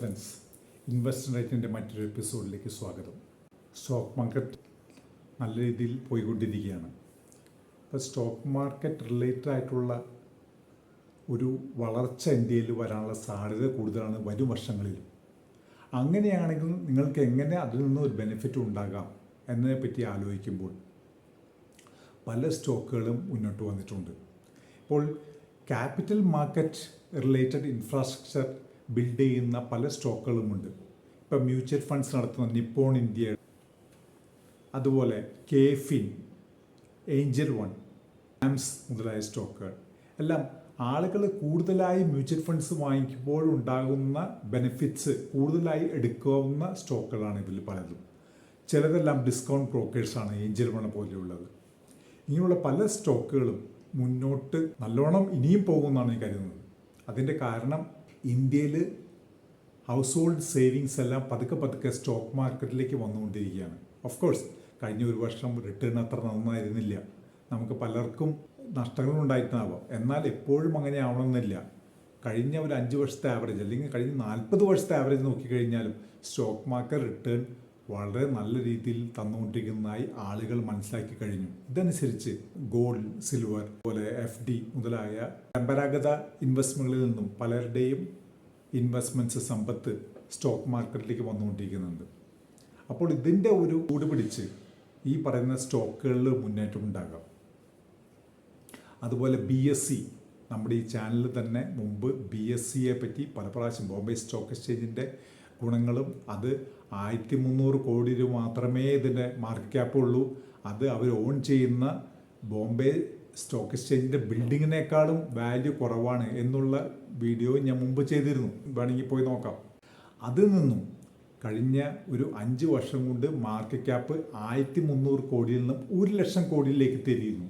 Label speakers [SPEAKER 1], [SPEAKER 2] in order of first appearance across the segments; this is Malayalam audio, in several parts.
[SPEAKER 1] ഫ്രണ്ട്സ് ഇൻവെസ്റ്റ് റേറ്റിന്റെ മറ്റൊരു എപ്പിസോഡിലേക്ക് സ്വാഗതം. സ്റ്റോക്ക് മാർക്കറ്റ് നല്ല രീതിയിൽ പോയിക്കൊണ്ടിരിക്കുകയാണ്. അപ്പോൾ സ്റ്റോക്ക് മാർക്കറ്റ് റിലേറ്റഡ് ആയിട്ടുള്ള ഒരു വളർച്ച ഇന്ത്യയിൽ വരാനുള്ള സാധ്യത കൂടുതലാണ് വരും വർഷങ്ങളിൽ. അങ്ങനെയാണെങ്കിൽ നിങ്ങൾക്ക് എങ്ങനെ അതിൽ നിന്ന് ഒരു ബെനിഫിറ്റ് ഉണ്ടാകാം എന്നതിനെപ്പറ്റി ആലോചിക്കുമ്പോൾ പല സ്റ്റോക്കുകളും മുന്നോട്ട് വന്നിട്ടുണ്ട്. ഇപ്പോൾ capital market related infrastructure build ചെയ്യുന്ന പല സ്റ്റോക്കുകളുമുണ്ട്. ഇപ്പം മ്യൂച്വൽ ഫണ്ട്സ് നടത്തുന്ന നിപ്പോൺ ഇന്ത്യ അതുപോലെ കേഫിൻ ഏഞ്ചൽ വൺ ആംസ് മുതലായ സ്റ്റോക്കുകൾ. എല്ലാം ആളുകൾ കൂടുതലായി മ്യൂച്വൽ ഫണ്ട്സ് വാങ്ങിക്കുമ്പോൾ ഉണ്ടാകുന്ന ബെനിഫിറ്റ്സ് കൂടുതലായി എടുക്കാവുന്ന സ്റ്റോക്കുകളാണ് ഇതിൽ പലതും. ചിലതെല്ലാം ഡിസ്കൗണ്ട് ബ്രോക്കേഴ്സാണ് ഏഞ്ചൽ വൺ പോലെയുള്ളത്. ഇങ്ങനെയുള്ള പല സ്റ്റോക്കുകളും മുന്നോട്ട് നല്ലോണം ഇനിയും പോകുമെന്നാണ് ഞാൻ കരുതുന്നത്. അതിന്റെ കാരണം ഇന്ത്യയിൽ ഹൗസ് ഹോൾഡ് സേവിങ്സ് എല്ലാം പതുക്കെ പതുക്കെ സ്റ്റോക്ക് മാർക്കറ്റിലേക്ക് വന്നുകൊണ്ടിരിക്കുകയാണ്. ഓഫ് കോഴ്സ് കഴിഞ്ഞ ഒരു വർഷം റിട്ടേൺ അത്ര നന്നായിരുന്നില്ല. നമുക്ക് പലർക്കും നഷ്ടങ്ങൾ എന്നാൽ എപ്പോഴും അങ്ങനെ ആവണമെന്നില്ല. കഴിഞ്ഞ ഒരു അഞ്ച് വർഷത്തെ ആവറേജ് അല്ലെങ്കിൽ കഴിഞ്ഞ നാൽപ്പത് വർഷത്തെ ആവറേജ് നോക്കിക്കഴിഞ്ഞാലും സ്റ്റോക്ക് മാർക്കറ്റ് റിട്ടേൺ വളരെ നല്ല രീതിയിൽ തന്നുകൊണ്ടിരിക്കുന്നതായി ആളുകൾ മനസ്സിലാക്കി കഴിഞ്ഞു. ഇതനുസരിച്ച് ഗോൾഡ് സിൽവർ പോലെ എഫ് ഡി മുതലായ പരമ്പരാഗത ഇൻവെസ്റ്റ്മെന്റുകളിൽ നിന്നും പലരുടെയും ഇൻവെസ്റ്റ്മെന്റ്സ് സമ്പത്ത് സ്റ്റോക്ക് മാർക്കറ്റിലേക്ക് വന്നുകൊണ്ടിരിക്കുന്നുണ്ട്. അപ്പോൾ ഇതിന്റെ ഒരു കൂടുപിടിച്ച് ഈ പറയുന്ന സ്റ്റോക്കുകളിൽ മുന്നേറ്റം ഉണ്ടാകാം. അതുപോലെ ബി എസ് സി നമ്മുടെ ഈ ചാനലിൽ തന്നെ മുമ്പ് ബി എസ് സിയെ പറ്റി പല പ്രാവശ്യം ബോംബെ സ്റ്റോക്ക് എക്സ്ചേഞ്ചിന്റെ ഗുണങ്ങളും അത് ആയിരത്തി മുന്നൂറ് കോടി രൂപ മാത്രമേ ഇതിന്റെ മാർക്കറ്റ് ക്യാപ്പ് ഉള്ളൂ. അത് അവർ ഓൺ ചെയ്യുന്ന ബോംബെ സ്റ്റോക്ക് എക്സ്ചേഞ്ചിന്റെ ബിൽഡിങ്ങിനേക്കാളും വാല്യൂ കുറവാണ് എന്നുള്ള വീഡിയോ ഞാൻ മുമ്പ് ചെയ്തിരുന്നു. വേണമെങ്കിൽ പോയി നോക്കാം. അതിൽ നിന്നും കഴിഞ്ഞ ഒരു അഞ്ച് വർഷം കൊണ്ട് മാർക്കറ്റ് ക്യാപ്പ് ആയിരത്തി മുന്നൂറ് കോടിയിൽ നിന്നും ഒരു ലക്ഷം കോടിയിലേക്ക് തിരിയുന്നു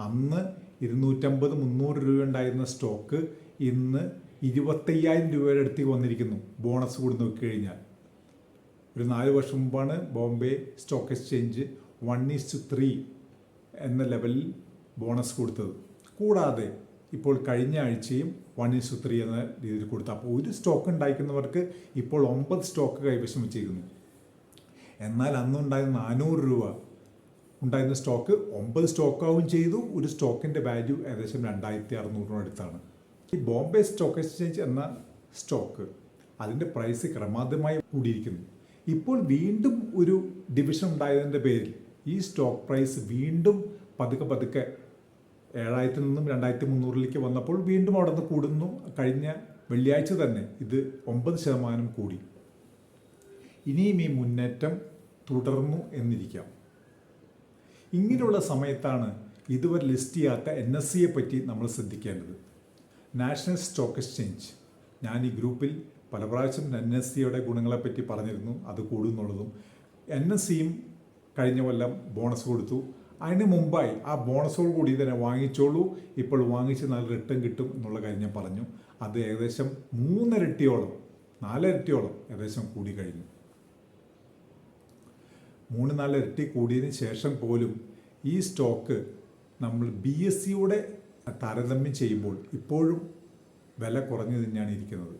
[SPEAKER 1] അന്ന് ഇരുന്നൂറ്റമ്പത് മുന്നൂറ് രൂപ ഉണ്ടായിരുന്ന സ്റ്റോക്ക് ഇന്ന് ഇരുപത്തയ്യായിരം രൂപയുടെ അടുത്തേക്ക് വന്നിരിക്കുന്നു. ബോണസ് കൂടി നോക്കിക്കഴിഞ്ഞാൽ ഒരു നാല് വർഷം മുമ്പാണ് Bombay stock exchange one east three എന്ന ലെവലിൽ ബോണസ് കൊടുത്തത്. കൂടാതെ ഇപ്പോൾ കഴിഞ്ഞ ആഴ്ചയും വൺ ഈസ്റ്റ് ത്രീ എന്ന രീതിയിൽ കൊടുത്തു. അപ്പോൾ ഒരു സ്റ്റോക്ക് ഉണ്ടായിരിക്കുന്നവർക്ക് ഇപ്പോൾ ഒമ്പത് സ്റ്റോക്ക് കൈവശം വെച്ചിരിക്കുന്നു. എന്നാൽ അന്നുണ്ടായ നാനൂറ് രൂപ ഉണ്ടായിരുന്ന സ്റ്റോക്ക് ഒമ്പത് സ്റ്റോക്കാവും ചെയ്തു. ഒരു സ്റ്റോക്കിന്റെ വാല്യൂ ഏകദേശം രണ്ടായിരത്തി അറുന്നൂറിനും അടുത്താണ് ഈ ബോംബെ സ്റ്റോക്ക് എക്സ്ചേഞ്ച് എന്ന സ്റ്റോക്ക് അതിന്റെ പ്രൈസ് ക്രമാതീതമായി കൂടിയിരിക്കുന്നു. ഇപ്പോൾ വീണ്ടും ഒരു ഡിവിഷൻ ഉണ്ടായതിന്റെ പേരിൽ ഈ സ്റ്റോക്ക് പ്രൈസ് വീണ്ടും പതുക്കെ പതുക്കെ ഏഴായിരത്തിൽ നിന്നും രണ്ടായിരത്തി മുന്നൂറിലേക്ക് വന്നപ്പോൾ വീണ്ടും അവിടെ നിന്ന് കൂടുന്നു. കഴിഞ്ഞ വെള്ളിയാഴ്ച തന്നെ ഇത് ഒമ്പത് ശതമാനം കൂടി. ഇനിയും ഈ മുന്നേറ്റം തുടർന്നു എന്നിരിക്കാം. ഇങ്ങനെയുള്ള സമയത്താണ് ഇതുവരെ ലിസ്റ്റ് ചെയ്യാത്ത എൻ എസ് സിയെ പറ്റി നമ്മൾ ശ്രദ്ധിക്കേണ്ടത്. National stock exchange. ഞാൻ ഈ ഗ്രൂപ്പിൽ പല പ്രാവശ്യം എൻ എസ് സിയുടെ ഗുണങ്ങളെപ്പറ്റി പറഞ്ഞിരുന്നു അത് കൂടുന്നുള്ളതും. എൻ എസ് സിയും കഴിഞ്ഞ കൊല്ലം ബോണസ് കൊടുത്തു. അതിന് മുമ്പായി ആ ബോണസോട് കൂടി തന്നെ വാങ്ങിച്ചോളൂ ഇപ്പോൾ വാങ്ങിച്ച് നല്ല റിട്ടേൺ കിട്ടും എന്നുള്ള കാര്യം ഞാൻ പറഞ്ഞു. അത് ഏകദേശം മൂന്നിരട്ടിയോളം നാലിരട്ടിയോളം ഏകദേശം കൂടി കഴിഞ്ഞു. മൂന്ന് നാലിരട്ടി കൂടിയതിന് ശേഷം പോലും ഈ സ്റ്റോക്ക് നമ്മൾ ബി എസ് സിയുടെ താരതമ്യം ചെയ്യുമ്പോൾ ഇപ്പോഴും വില കുറഞ്ഞു തന്നെയാണ് ഇരിക്കുന്നത്.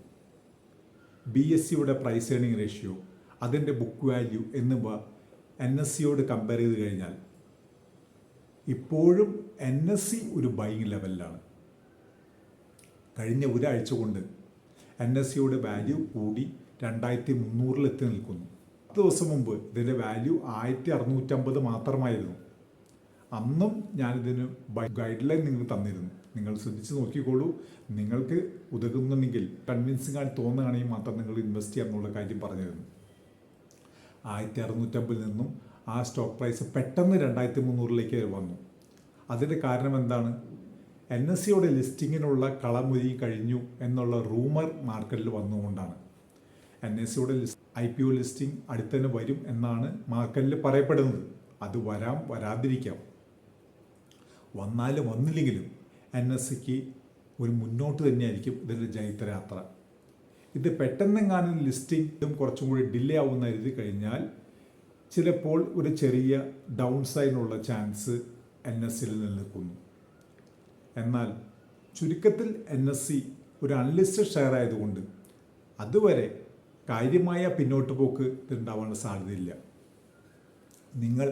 [SPEAKER 1] ബി എസ് സിയുടെ പ്രൈസ് ഏണിംഗ് റേഷ്യോ അതിന്റെ ബുക്ക് വാല്യൂ എന്നിവ എൻ എസ് സിയോട് കമ്പയർ ചെയ്ത് കഴിഞ്ഞാൽ ഇപ്പോഴും എൻ എസ് സി ഒരു ബൈങ് ലെവലിലാണ് കഴിഞ്ഞ ഒരാഴ്ച കൊണ്ട് എൻ എസ് സിയുടെ വാല്യൂ കൂടി രണ്ടായിരത്തി മുന്നൂറിലെത്തി നിൽക്കുന്നു. പത്ത് ദിവസം മുമ്പ് ഇതിന്റെ വാല്യൂ ആയിരത്തി അറുന്നൂറ്റമ്പത് മാത്രമായിരുന്നു. അന്നും ഞാനിതിന് ഗൈഡ് ലൈൻ നിങ്ങൾ തന്നിരുന്നു. നിങ്ങൾ ശ്രദ്ധിച്ച് നോക്കിക്കോളൂ. നിങ്ങൾക്ക് ഉതകുന്നുണ്ടെങ്കിൽ കൺവിൻസിങ് ആയി തോന്നുകയാണെങ്കിൽ മാത്രം നിങ്ങൾ ഇൻവെസ്റ്റ് ചെയ്യാമെന്നുള്ള കാര്യം പറഞ്ഞിരുന്നു. ആയിരത്തി അറുന്നൂറ്റമ്പതിൽ നിന്നും ആ സ്റ്റോക്ക് പ്രൈസ് പെട്ടെന്ന് രണ്ടായിരത്തി മുന്നൂറിലേക്ക് വന്നു. അതിന്റെ കാരണം എന്താണ്? എൻ എസ് സിയുടെ ലിസ്റ്റിങ്ങിനുള്ള കളമൊരി കഴിഞ്ഞു എന്നുള്ള റൂമർ മാർക്കറ്റിൽ വന്നുകൊണ്ടാണ്. എൻ എസ് സിയുടെ ഐ പി ഒ ലിസ്റ്റിംഗ് അടുത്തന്നെ വരും എന്നാണ് മാർക്കറ്റിൽ പറയപ്പെടുന്നത്. അത് വരാം വരാതിരിക്കാം. വന്നാലും വന്നില്ലെങ്കിലും എൻ എസ് സിക്ക് ഒരു മുന്നോട്ട് തന്നെയായിരിക്കും ഇതിന്റെ ജൈത്രയാത്ര. ഇത് പെട്ടെന്നെങ്ങാനും ലിസ്റ്റിംഗും കുറച്ചും കൂടി ഡിലേ ആവുന്ന എഴുതി കഴിഞ്ഞാൽ ചിലപ്പോൾ ഒരു ചെറിയ ഡൗൺ സൈഡിനുള്ള ചാൻസ് എൻ എസ് സിയിൽ നിലനിൽക്കുന്നു എന്നാൽ ചുരുക്കത്തിൽ എൻ എസ് സി ഒരു അൺലിസ്റ്റഡ് ഷെയർ ആയതുകൊണ്ട് അതുവരെ കാര്യമായ പിന്നോട്ട് പോക്ക് ഉണ്ടാവാനുള്ള സാധ്യതയില്ല. നിങ്ങൾ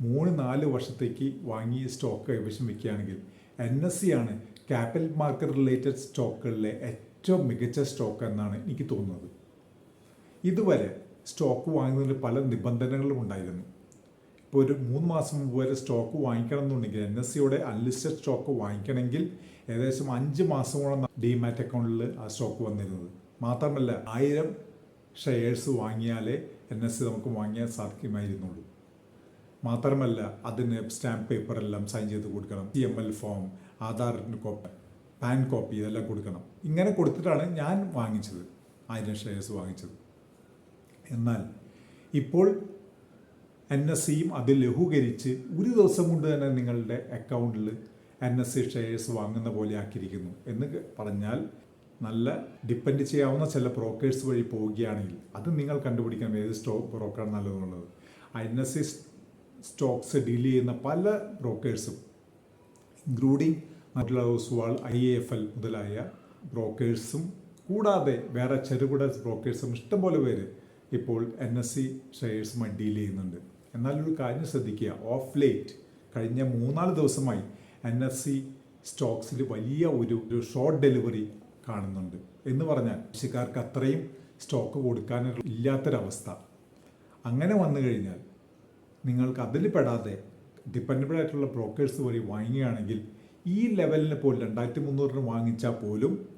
[SPEAKER 1] മൂന്ന് നാല് വർഷത്തേക്ക് വാങ്ങിയ സ്റ്റോക്ക് കൈവശം വയ്ക്കുകയാണെങ്കിൽ എൻ എസ് സി ആണ് ക്യാപിറ്റൽ മാർക്കറ്റ് റിലേറ്റഡ് സ്റ്റോക്കുകളിലെ ഏറ്റവും മികച്ച സ്റ്റോക്ക് എന്നാണ് എനിക്ക് തോന്നുന്നത്. ഇതുവരെ സ്റ്റോക്ക് വാങ്ങുന്നതിന് പല നിബന്ധനകളും ഉണ്ടായിരുന്നു. ഇപ്പോൾ ഒരു മൂന്ന് മാസം മുമ്പ് വരെ സ്റ്റോക്ക് വാങ്ങിക്കണം എന്നുണ്ടെങ്കിൽ എൻ എസ് സിയുടെ അൺലിസ്റ്റഡ് സ്റ്റോക്ക് വാങ്ങിക്കണമെങ്കിൽ ഏകദേശം അഞ്ച് മാസമോളം ഡിമാറ്റ് അക്കൗണ്ടിൽ ആ സ്റ്റോക്ക് വന്നിരുന്നത്. മാത്രമല്ല ആയിരം ഷെയർസ് വാങ്ങിയാലേ എൻ എസ് സി നമുക്ക് വാങ്ങിയാൽ സാധിക്കുമായിരുന്നുള്ളൂ. മാത്രമല്ല അതിന് സ്റ്റാമ്പ് പേപ്പറെല്ലാം സൈൻ ചെയ്ത് കൊടുക്കണം. സി എം എൽ ഫോം ആധാറിന് കോപ്പി പാൻ കോപ്പി ഇതെല്ലാം കൊടുക്കണം. ഇങ്ങനെ കൊടുത്തിട്ടാണ് ഞാൻ വാങ്ങിച്ചത്. ആയിരം ഷെയർസ് വാങ്ങിച്ചത്. എന്നാൽ ഇപ്പോൾ എൻ എസ് സിയും അത് ലഘൂകരിച്ച് ഒരു ദിവസം കൊണ്ട് തന്നെ നിങ്ങളുടെ അക്കൗണ്ടിൽ എൻ എസ് സി ഷെയർസ് വാങ്ങുന്ന പോലെ ആക്കിയിരിക്കുന്നു. എന്ന് പറഞ്ഞാൽ നല്ല ഡിപ്പെൻഡ് ചെയ്യാവുന്ന ചില ബ്രോക്കേഴ്സ് വഴി പോവുകയാണെങ്കിൽ അത് നിങ്ങൾ കണ്ടുപിടിക്കണം. ഏത് സ്റ്റോക്ക് ബ്രോക്കറാണ് നല്ലതെന്നുള്ളത് N S C stocks deal ചെയ്യുന്ന പല ബ്രോക്കേഴ്സും ഇൻക്ലൂഡിങ് മറ്റുള്ള ഹൗസ്വാൾ ഐ എ എഫ് എൽ മുതലായ ബ്രോക്കേഴ്സും കൂടാതെ വേറെ ചെറുകിട ബ്രോക്കേഴ്സും ഇഷ്ടംപോലെ പേര് ഇപ്പോൾ എൻ എസ് സി ഷെയർസുമായി ഡീൽ ചെയ്യുന്നുണ്ട്. എന്നാലൊരു കാര്യം ശ്രദ്ധിക്കുക ഓഫ് ലേറ്റ് കഴിഞ്ഞ മൂന്നാൽ ദിവസമായി എൻ എസ് സി സ്റ്റോക്സിൽ വലിയ ഒരു ഒരു ഷോർട്ട് ഡെലിവറി കാണുന്നുണ്ട്. എന്ന് പറഞ്ഞാൽ കൃഷിക്കാർക്ക് അത്രയും സ്റ്റോക്ക് കൊടുക്കാനുള്ള ഇല്ലാത്തൊരവസ്ഥ. അങ്ങനെ വന്നു കഴിഞ്ഞാൽ നിങ്ങൾക്ക് അതിൽ പെടാതെ ഡിപ്പെൻഡബിൾ ആയിട്ടുള്ള ബ്രോക്കേഴ്സ് വഴി വാങ്ങുകയാണെങ്കിൽ ഈ ലെവലിന് പോലും രണ്ടായിരത്തി മുന്നൂറിന് വാങ്ങിച്ചാൽ പോലും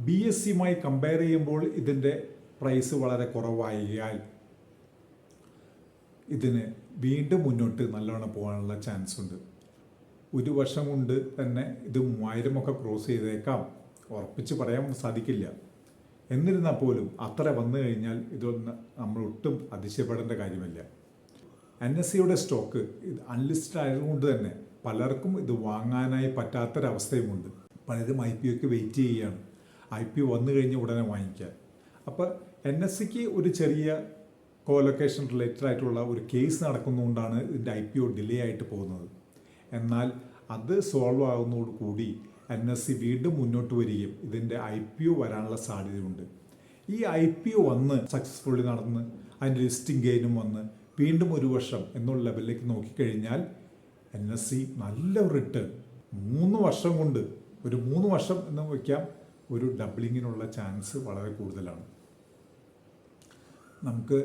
[SPEAKER 1] ബി എസ് സിയുമായി കമ്പയർ ചെയ്യുമ്പോൾ ഇതിന്റെ പ്രൈസ് വളരെ കുറവായാൽ ഇതിന് വീണ്ടും മുന്നോട്ട് നല്ലവണ്ണം പോകാനുള്ള ചാൻസ് ഉണ്ട്. ഒരു വർഷം കൊണ്ട് തന്നെ ഇത് മൂവായിരമൊക്കെ ക്രോസ് ചെയ്തേക്കാം. ഉറപ്പിച്ച് പറയാൻ സാധിക്കില്ല. എന്നിരുന്നാൽ പോലും അത്ര വന്നു കഴിഞ്ഞാൽ ഇതൊന്ന് നമ്മൾ ഒട്ടും അതിശയപ്പെടേണ്ട കാര്യമില്ല. എൻ എസ് സിയുടെ സ്റ്റോക്ക് ഇത് അൺലിസ്റ്റഡ് ആയതുകൊണ്ട് തന്നെ പലർക്കും ഇത് വാങ്ങാനായി പറ്റാത്തൊരവസ്ഥയുമുണ്ട്. പലരും ഐ പി ഒക്കെ വെയിറ്റ് ചെയ്യുകയാണ്. ഐ പി വന്നു കഴിഞ്ഞ് ഉടനെ വാങ്ങിക്കാൻ അപ്പോൾ എൻ എസ് സിക്ക് ഒരു ചെറിയ കോലൊക്കേഷൻ റിലേറ്റഡ് ആയിട്ടുള്ള ഒരു കേസ് നടക്കുന്നതുകൊണ്ടാണ് ഇതിന്റെ ഐ പി ഒ ഡിലേ ആയിട്ട് പോകുന്നത്. എന്നാൽ അത് സോൾവ് ആകുന്നതോടുകൂടി എൻ എസ് സി വീണ്ടും മുന്നോട്ട് വരികയും ഇതിന്റെ ഐ പി ഒ വരാനുള്ള സാധ്യതയുണ്ട്. ഈ ഐ പി ഒ വന്ന് സക്സസ്ഫുള്ളി നടന്ന് അതിന്റെ ലിസ്റ്റിംഗ് ഗെയിനും വന്ന് വീണ്ടും ഒരു വർഷം എന്നുള്ള ലെവലിലേക്ക് നോക്കിക്കഴിഞ്ഞാൽ എൻ എസ് സി നല്ല റിട്ടേൺ മൂന്ന് വർഷം കൊണ്ട് ഒരു മൂന്ന് വർഷം എന്ന് വയ്ക്കാം ഒരു ഡബിളിങ്ങിനുള്ള ചാൻസ് വളരെ കൂടുതലാണ്. നമുക്ക്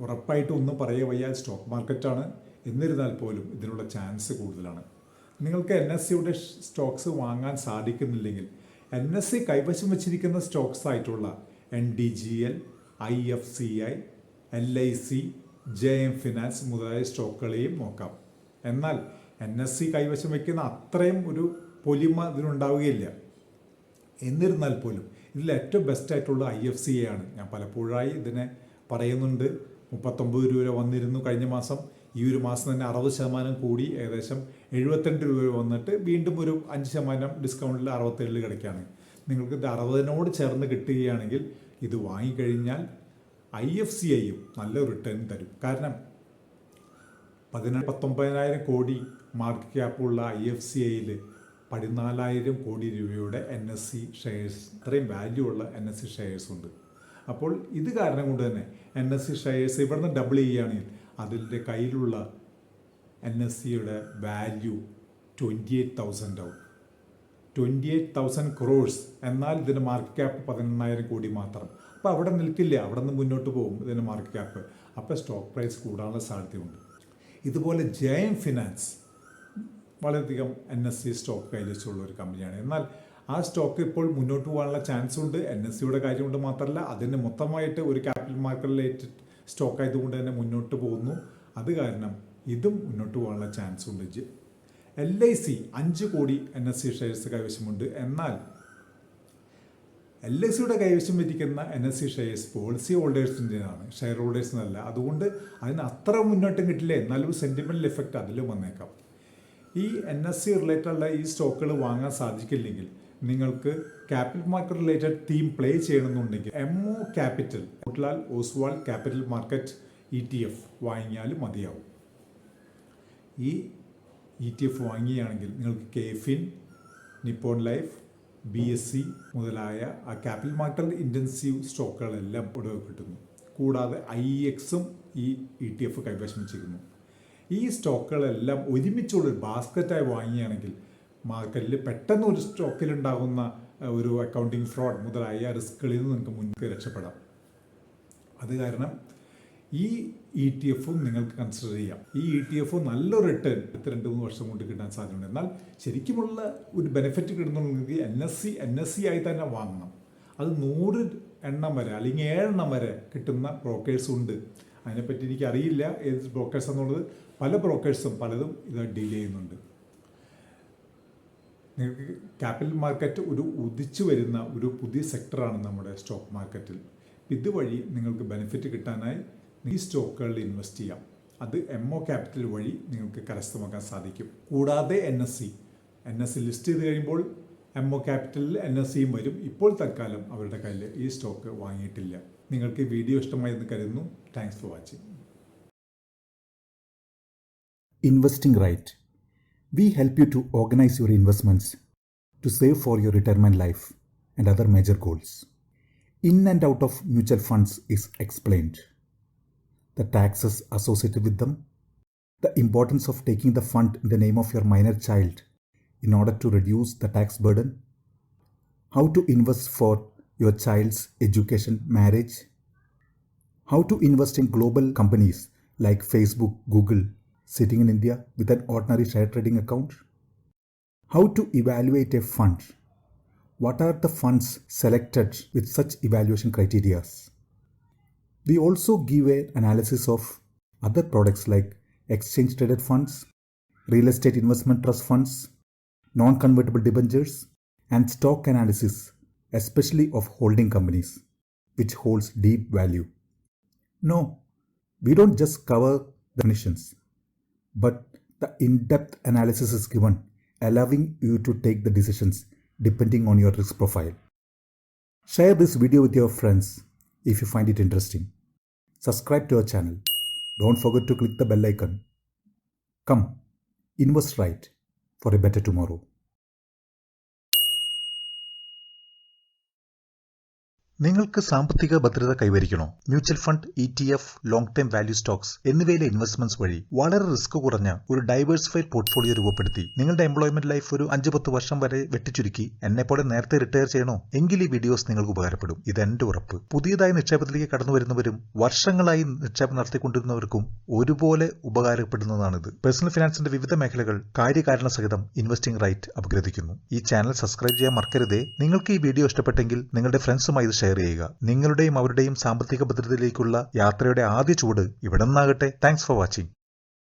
[SPEAKER 1] ഉറപ്പായിട്ട് ഒന്നും പറയുക വയ്യ സ്റ്റോക്ക് മാർക്കറ്റാണ്. എന്നിരുന്നാൽ പോലും ഇതിനുള്ള ചാൻസ് കൂടുതലാണ്. നിങ്ങൾക്ക് എൻ എസ് സിയുടെ സ്റ്റോക്സ് വാങ്ങാൻ സാധിക്കുന്നില്ലെങ്കിൽ എൻ എസ് സി കൈവശം വെച്ചിരിക്കുന്ന സ്റ്റോക്സ് ആയിട്ടുള്ള N D G L I F C I L I C J M finance മുതലായ സ്റ്റോക്കുകളെയും നോക്കാം. എന്നാൽ എൻ എസ് സി കൈവശം വയ്ക്കുന്ന അത്രയും ഒരു പൊലിമ ഇതിനുണ്ടാവുകയില്ല. എന്നിരുന്നാൽ പോലും ഇതിൽ ഏറ്റവും ബെസ്റ്റ് ആയിട്ടുള്ള ഐ എഫ് സി ആണ്. ഞാൻ പലപ്പോഴായി ഇതിനെ പറയുന്നുണ്ട്. മുപ്പത്തൊമ്പത് രൂപ വന്നിരുന്നു കഴിഞ്ഞ മാസം. ഈ ഒരു മാസം തന്നെ അറുപത് ശതമാനം കൂടി ഏകദേശം എഴുപത്തിരണ്ട് രൂപ വന്നിട്ട് വീണ്ടും ഒരു അഞ്ച് ശതമാനം ഡിസ്കൗണ്ടിൽ അറുപത്തേഴിൽ കിടക്കുകയാണ്. നിങ്ങൾക്ക് ഇത് അറുപതിനോട് ചേർന്ന് കിട്ടുകയാണെങ്കിൽ ഇത് വാങ്ങിക്കഴിഞ്ഞാൽ ഐ എഫ് സി ഐയും നല്ല റിട്ടേൺ തരും. കാരണം പതിനാ പത്തൊമ്പതിനായിരം കോടി മാർക്കറ്റ് ക്യാപ്പുള്ള ഐ എഫ് സി ഐയിൽ പതിനാലായിരം കോടി രൂപയുടെ എൻ എസ് സി ഷെയർസ് ഇത്രയും വാല്യൂ ഉള്ള എൻ എസ് സി ഷെയർസ് ഉണ്ട്. അപ്പോൾ ഇത് കാരണം കൊണ്ട് തന്നെ എൻ എസ് സി ഷെയർസ് ഇവിടുന്ന് ഡബിൾ ചെയ്യുകയാണെങ്കിൽ അതിന്റെ കയ്യിലുള്ള എൻ എസ് സിയുടെ വാല്യൂ ട്വന്റി എയ്റ്റ് തൗസൻഡ് ആവും. ട്വന്റി എയ്റ്റ് തൗസൻഡ് ക്രോഴ്സ് എന്നാൽ ഇതിന്റെ മാർക്കറ്റ് ക്യാപ്പ് പതിനെണ്ണായിരം കോടി മാത്രം. അപ്പോൾ അവിടെ നിൽക്കില്ല? അവിടെ നിന്ന് മുന്നോട്ട് പോകും ഇതിന്റെ മാർക്കറ്റ് ക്യാപ്പ് അപ്പോൾ സ്റ്റോക്ക് പ്രൈസ് കൂടാനുള്ള സാധ്യതയുണ്ട്. ഇതുപോലെ ജയം ഫിനാൻസ് വളരെയധികം എൻ എസ് സി സ്റ്റോക്ക് കൈവച്ചുള്ള ഒരു കമ്പനിയാണ് എന്നാൽ ആ സ്റ്റോക്ക് ഇപ്പോൾ മുന്നോട്ട് പോകാനുള്ള ചാൻസ് ഉണ്ട്. എൻ എസ് സിയുടെ കാര്യം കൊണ്ട് മാത്രമല്ല അതിന് മൊത്തമായിട്ട് ഒരു ക്യാപിറ്റൽ മാർക്കറ്റ് റിലേറ്റഡ് സ്റ്റോക്ക് ആയതുകൊണ്ട് തന്നെ മുന്നോട്ട് പോകുന്നു. അത് കാരണം ഇതും മുന്നോട്ട് പോകാനുള്ള ചാൻസ് ഉണ്ട്. എൽ ഐ സി അഞ്ച് കോടി എൻ എസ് സി ഷെയർസ് കൈവശമുണ്ട്. എന്നാൽ എൽ ഐ സിയുടെ കൈവശം ഇരിക്കുന്ന N S C shares policy ഹോൾഡേഴ്സിന്റെതാണ് share ഹോൾഡേഴ്സിനല്ല അതുകൊണ്ട് അതിന് അത്ര മുന്നോട്ടും കിട്ടില്ല. എന്നാലും സെന്റിമെന്റൽ എഫക്റ്റ് അതിലും വന്നേക്കാം. ഈ എൻ എസ് സി റിലേറ്റഡുള്ള ഈ സ്റ്റോക്കുകൾ വാങ്ങാൻ സാധിക്കില്ലെങ്കിൽ നിങ്ങൾക്ക് capital market related theme play ചെയ്യണമെന്നുണ്ടെങ്കിൽ M O capital Motilal Oswal capital market E T F വാങ്ങിയാലും മതിയാവും. ഈ ഇ ടി എഫ് വാങ്ങിയാണെങ്കിൽ നിങ്ങൾക്ക് KFin Nippon life B S C മുതലായ ആ ക്യാപിറ്റൽ മാർക്കറ്റ് ഇന്റൻസീവ് സ്റ്റോക്കുകളെല്ലാം ഇവിടെ കിട്ടുന്നു. കൂടാതെ ഐ എക്സും ഈ ഇ ടി എഫ് വെച്ചിരിക്കുന്നു. ഈ സ്റ്റോക്കുകളെല്ലാം ഒരുമിച്ചുള്ള ഒരു ബാസ്ക്കറ്റായി വാങ്ങിയാണെങ്കിൽ മാർക്കറ്റിൽ പെട്ടെന്ന് ഒരു സ്റ്റോക്കിലുണ്ടാകുന്ന ഒരു അക്കൗണ്ടിങ് ഫ്രോഡ് മുതലായ റിസ്കുകളിൽ നിന്ന് നിങ്ങൾക്ക് മുൻകൈ രക്ഷപ്പെടാം. അത് കാരണം ഈ ഇ ടി എഫും നിങ്ങൾക്ക് കൺസിഡർ ചെയ്യാം. ഈ ഇ ടി എഫ് നല്ലൊരു റിട്ടേൺ അടുത്ത രണ്ട് മൂന്ന് വർഷം കൊണ്ട് കിട്ടാൻ സാധ്യതയുണ്ട്. എന്നാൽ ശരിക്കുമുള്ള ഒരു benefit കിട്ടുന്നുണ്ടെങ്കിൽ N S C N S C ആയി തന്നെ വാങ്ങണം. അത് നൂറ് എണ്ണം വരെ അല്ലെങ്കിൽ ഏഴെണ്ണം വരെ കിട്ടുന്ന ബ്രോക്കേഴ്സ് ഉണ്ട്. അതിനെപ്പറ്റി എനിക്ക് അറിയില്ല ഏത് ബ്രോക്കേഴ്സ് എന്നുള്ളത്. പല ബ്രോക്കേഴ്സും പലതും ഇത് ഡീൽ ചെയ്യുന്നുണ്ട്. നിങ്ങൾക്ക് ക്യാപിറ്റൽ മാർക്കറ്റ് ഒരു ഉദിച്ചു വരുന്ന ഒരു പുതിയ സെക്ടറാണ് നമ്മുടെ സ്റ്റോക്ക് മാർക്കറ്റിൽ ഇതുവഴി നിങ്ങൾക്ക് ബെനിഫിറ്റ് കിട്ടാനായി ഈ സ്റ്റോക്കുകളിൽ ഇൻവെസ്റ്റ് ചെയ്യാം. അത് എം ഒ ക്യാപിറ്റൽ വഴി നിങ്ങൾക്ക് കരസ്ഥമാക്കാൻ സാധിക്കും. കൂടാതെ N S C N S C list ചെയ്ത് കഴിയുമ്പോൾ എം ഒ ക്യാപിറ്റലിൽ എൻ എസ് സിയും വരും. ഇപ്പോൾ തൽക്കാലം അവരുടെ കയ്യിൽ ഈ സ്റ്റോക്ക് വാങ്ങിയിട്ടില്ല. നിങ്ങൾക്ക് വീഡിയോ ഇഷ്ടമായെന്ന് കരുതുന്നു. Thanks for watching
[SPEAKER 2] investing right we help you to organise your investments to save for your retirement life and other major goals in and out of mutual funds is explained. The taxes associated with them, the importance of taking the fund in the name of your minor child in order to reduce the tax burden, how to invest for your child's education, marriage, how to invest in global companies like Facebook, Google, sitting in India with an ordinary share trading account? How to evaluate a fund? What are the funds selected with such evaluation criteria? We also give an analysis of other products like exchange traded funds, real estate investment trust funds, non convertible debentures, and stock analysis, especially of holding companies, which holds deep value. No, we don't just cover the definitions, but the in depth analysis is given, allowing you to take the decisions depending on your risk profile. Share this video with your friends if you find it interesting. Subscribe to our channel. Don't forget to click the bell icon. Come, invest right for a better tomorrow. നിങ്ങൾക്ക് സാമ്പത്തിക ഭദ്രത കൈവരിക്കണോ? Mutual fund E T F long time value stocks എന്നിവയിലെ ഇൻവെസ്റ്റ്മെന്റ്സ് വഴി വളരെ റിസ്ക് കുറഞ്ഞ ഒരു ഡൈവേഴ്സിഫൈഡ് പോർട്ട്ഫോളിയോ രൂപപ്പെടുത്തി നിങ്ങളുടെ എംപ്ലോയ്മെന്റ് ലൈഫ് ഒരു അഞ്ച് പത്ത് വർഷം വരെ വെട്ടിച്ചുരുക്കി എന്നെ പോലെ നേരത്തെ റിട്ടയർ ചെയ്യണോ? എങ്കിൽ ഈ വീഡിയോസ് നിങ്ങൾക്ക് ഉപകാരപ്പെടും. ഇത് എന്റെ ഉറപ്പ്. പുതിയതായി നിക്ഷേപത്തിലേക്ക് കടന്നു വരുന്നവരും വർഷങ്ങളായി നിക്ഷേപം നടത്തിക്കൊണ്ടിരുന്നവർക്കും ഒരുപോലെ ഉപകാരപ്പെടുന്നതാണിത്. പേഴ്സണൽ ഫിനാൻസിന്റെ വിവിധ മേഖലകൾ കാര്യകാരണ സഹിതം ഇൻവെസ്റ്റിംഗ് റൈറ്റ് അപഗ്രഥിക്കുന്നു. ഈ ചാനൽ സബ്സ്ക്രൈബ് ചെയ്യാൻ മറക്കരുതേ. നിങ്ങൾക്ക് ഈ വീഡിയോ ഇഷ്ടപ്പെട്ടെങ്കിൽ നിങ്ങളുടെ ഫ്രണ്ട്സുമായി ഇത് ഷെയർ ചെയ്യുക. നിങ്ങളുടെയും അവരുടെയും സാമ്പത്തിക ഭദ്രതയിലേക്കുള്ള യാത്രയുടെ ആദ്യ ചൂട് ഇവിടെ നിന്നാകട്ടെ. Thanks for watching